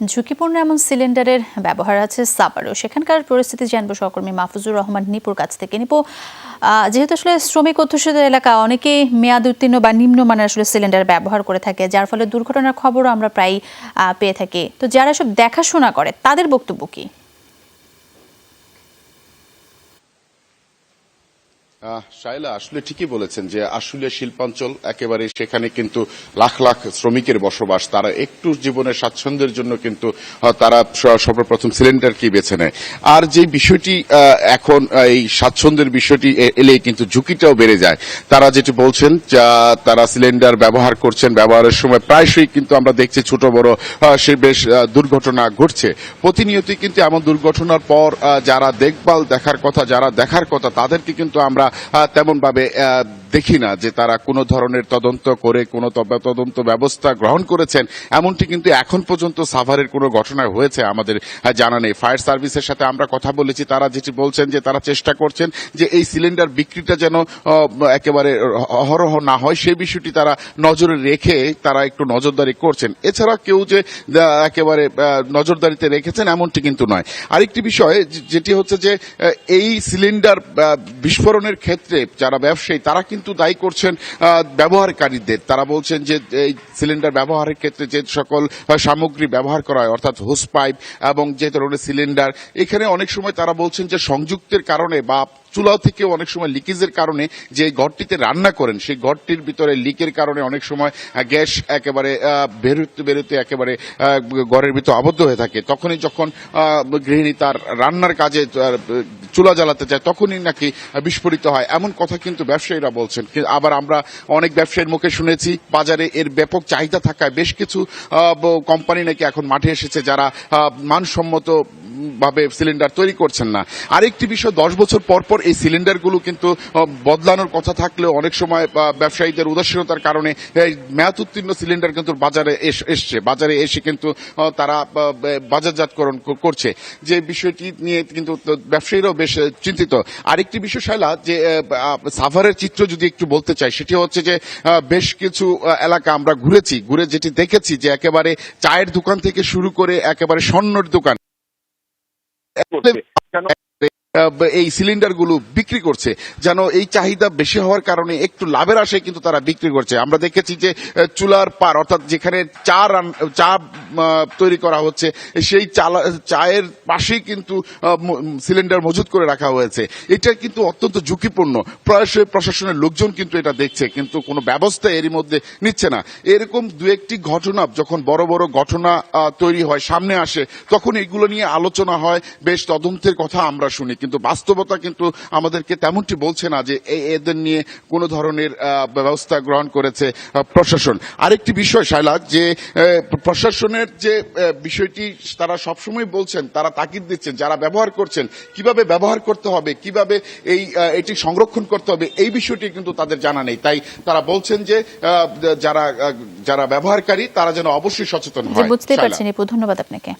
ঝুঁকিপূর্ণ এমন সিলিন্ডারের ব্যবহার আছে সাবারও সেখানকার পরিস্থিতি জানব সহকর্মী মাহফুজুর রহমান নিপুর কাছ থেকে। নিপু যেহেতু আসলে শ্রমিক অধ্যুষিত এলাকা, অনেকেই মেয়াদ উত্তীর্ণ বা নিম্নমানের আসলে সিলিন্ডার ব্যবহার করে থাকে, যার ফলে দুর্ঘটনার খবরও আমরা প্রায় পেয়ে থাকি। তো যারা সব দেখাশোনা করে, তাদের বক্তব্য কি? শায়লা, আসলে ঠিকই বলেছেন যে আসলে শিল্পাঞ্চল একেবারে সেখানে কিন্তু লাখ লাখ শ্রমিকের বসবাস। তারা একটু জীবনের স্বাচ্ছন্দ্যের জন্য কিন্তু তারা সর্বপ্রথম সিলিন্ডারকে বেছে নেয়। আর যে বিষয়টি এখন এই স্বাচ্ছন্দ্যের বিষয়টি এলে কিন্তু ঝুঁকিটাও বেড়ে যায়। তারা যেটি বলছেন, যা তারা সিলিন্ডার ব্যবহার করছেন, ব্যবহারের সময় প্রায়শই কিন্তু আমরা দেখছি ছোট, বড় সে বেশ দুর্ঘটনা ঘটছে। প্রতিনিয়তই কিন্তু এমন দুর্ঘটনার পর যারা দেখভাল দেখার কথা, যারা দেখার কথা, তাদেরকে কিন্তু আমরা তেমন ভাবে দেখি না যে তারা কোনো ধরনের তদন্ত করে কোনো তদন্ত ব্যবস্থা গ্রহণ করেছেন। এমনটি কিন্তু এখন পর্যন্ত সাভারের কোনো ঘটনা হয়েছে আমাদের জানা নেই। ফায়ার সার্ভিসের সাথে আমরা কথা বলেছি। তারা যেটি বলছেন যে তারা চেষ্টা করছেন যে এই সিলিন্ডার বিক্রিটা যেন একেবারে অহরহ না হয়, সেই বিষয়টি তারা নজরে রেখে তারা একটু নজরদারি করছেন। এছাড়া কেউ যে একেবারে নজরদারিতে রেখেছেন এমনটি কিন্তু নয়। আরেকটি বিষয় যেটি হচ্ছে যে এই সিলিন্ডার বিস্ফোরণের ক্ষেত্রে যারা ব্যবসায়ী, তারা কিন্তু দায়ী করছেন ব্যবহারকারীদের। তারা বলছেন যে, এই সিলিন্ডার ব্যবহারের ক্ষেত্রে যে সকল সামগ্রী ব্যবহার করা হয়, অর্থাৎ হোস পাইপ এবং যে ধরনের সিলিন্ডার, এখানে অনেক সময় তারা বলছেন যে সংযুক্তের কারণে বা চুলা থেকে অনেক সময় লিকেজের কারণে যে ঘরটিতে রান্না করেন, সেই ঘরটির ভিতরে লিকের কারণে অনেক সময় গ্যাস একেবারে বেরোতে বেরোতে একেবারে ঘরের ভিতর আবদ্ধ হয়ে থাকে। তখনই যখন গৃহিণী তার রান্নার কাজে চুলা জ্বালাতে যায় তখনই নাকি বিস্ফোরিত হয়। এমন কথা কিন্তু ব্যবসায়ীরা বলছেন। আবার আমরা অনেক ব্যবসায়ীর মুখে শুনেছি, বাজারে এর ব্যাপক চাহিদা থাকায় বেশ কিছু কোম্পানি নাকি এখন মাঠে এসেছে যারা মানসম্মত ভাবে সিলিন্ডার তৈরি করছেন না। আরেকটি বিষয়, দশ বছর পর পর এই সিলিন্ডারগুলো কিন্তু বদলানোর কথা থাকলেও অনেক সময় ব্যবসায়ীদের উদাসীনতার কারণে মেয়াদ উত্তীর্ণ সিলিন্ডার কিন্তু বাজারে এস- এসছে। বাজারে এসে কিন্তু তারা বাজারজাতকরণ করছে। যে বিষয়টি নিয়ে কিন্তু ব্যবসায়ীরাও বেশ চিন্তিত। আরেকটি বিষয় শাইলা যে সাভারের চিত্র যদি একটু বলতে চাই, সেটি হচ্ছে যে বেশ কিছু এলাকা আমরা ঘুরেছি। ঘুরে যেটি দেখেছি যে, একেবারে চায়ের দোকান থেকে শুরু করে একেবারে স্বর্ণের দোকান। করছে কেন আহ, এই সিলিন্ডারগুলো বিক্রি করছে। যেন এই চাহিদা বেশি হওয়ার কারণে একটু লাভের আশায় কিন্তু তারা বিক্রি করছে। আমরা দেখেছি যে চুলার পার অর্থাৎ যেখানে চা চা তৈরি করা হচ্ছে, সেই চায়ের পাশেই কিন্তু সিলিন্ডার মজুত করে রাখা হয়েছে। এটা কিন্তু অত্যন্ত ঝুঁকিপূর্ণ। প্রায়শই প্রশাসনের লোকজন কিন্তু এটা দেখছে, কিন্তু কোনো ব্যবস্থা এরই মধ্যে নিচ্ছে না। এরকম দু একটি ঘটনা, যখন বড় বড় ঘটনা তৈরি হয়, সামনে আসে, তখন এগুলো নিয়ে আলোচনা হয়, বেশ তদন্তের কথা আমরা শুনি। কিন্তু বাস্তবতা কিন্তু আমাদেরকে তেমনটি বলছে না যে এদের নিয়ে কোনো ধরনের ব্যবস্থা গ্রহণ করেছে প্রশাসন। আরেকটি বিষয় শাইলা যে প্রশাসনের যে বিষয়টি তারা সবসময় বলছেন তারা তাকিদ দিচ্ছেন যারা ব্যবহার করছেন কীভাবে ব্যবহার করতে হবে কীভাবে এই এটি সংরক্ষণ করতে হবে এই বিষয়টি কিন্তু তাদের জানা নেই। তাই তারা বলছেন যে যারা যারা ব্যবহারকারী তারা যেন অবশ্যই সচেতন হয়। বুঝতে পারছেন ধন্যবাদ আপনাকে।